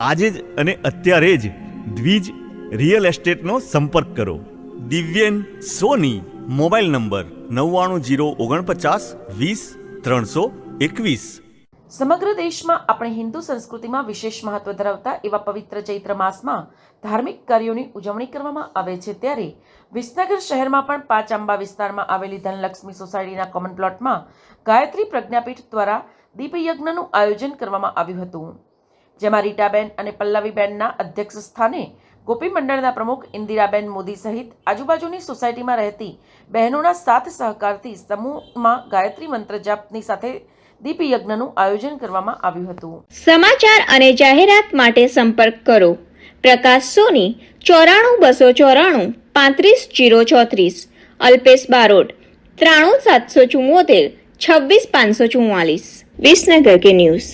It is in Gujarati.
આજે જ અને અત્યારે જ દ્વિજ રિયલ એસ્ટેટનો સંપર્ક કરો. દિવ્યેન, સોની, મોબાઈલ નંબર નવ્વાણું જીરો ઓગણપચાસ વીસ ત્રણસો એકવીસ. સમગ્ર દેશમાં આપણે હિન્દુ સંસ્કૃતિમાં વિશેષ મહત્વ ધરાવતા એવા પવિત્ર ચૈત્ર માસમાં ધાર્મિક કાર્યોની ઉજવણી કરવામાં આવે છે ત્યારે વિસનગર શહેરમાં પણ પાંચ આંબા વિસ્તારમાં આવેલી ધનલક્ષ્મી સોસાયટીના કોમન પ્લોટમાં ગાયત્રી પ્રજ્ઞાપીઠ દ્વારા દીપયજ્ઞનું આયોજન કરવામાં આવ્યું હતું. જેમાં રીટાબેન અને પલ્લવીબેનના અધ્યક્ષ સ્થાને ગોપી મંડળના પ્રમુખ ઇન્દિરાબેન મોદી સહિત આજુબાજુની સોસાયટીમાં રહેતી બહેનોના સાથ સહકારથી સમૂહમાં ગાયત્રી મંત્ર જાપની સાથે દીપયજ્ઞનું આયોજન કરવામાં આવ્યું હતું. સમાચાર અને જાહેરાત માટે સંપર્ક કરો. પ્રકાશ સોની, ચોરાણું બસો ચોરાણું, પાંત્રીસ જીરો ચોત્રીસ. અલ્પેશ બારોટ, ત્રાણું સાતસો ચુમ્મોતેર છવ્વીસ પાંચસો ચુમ્માલીસ વિસનગર કે ન્યૂઝ.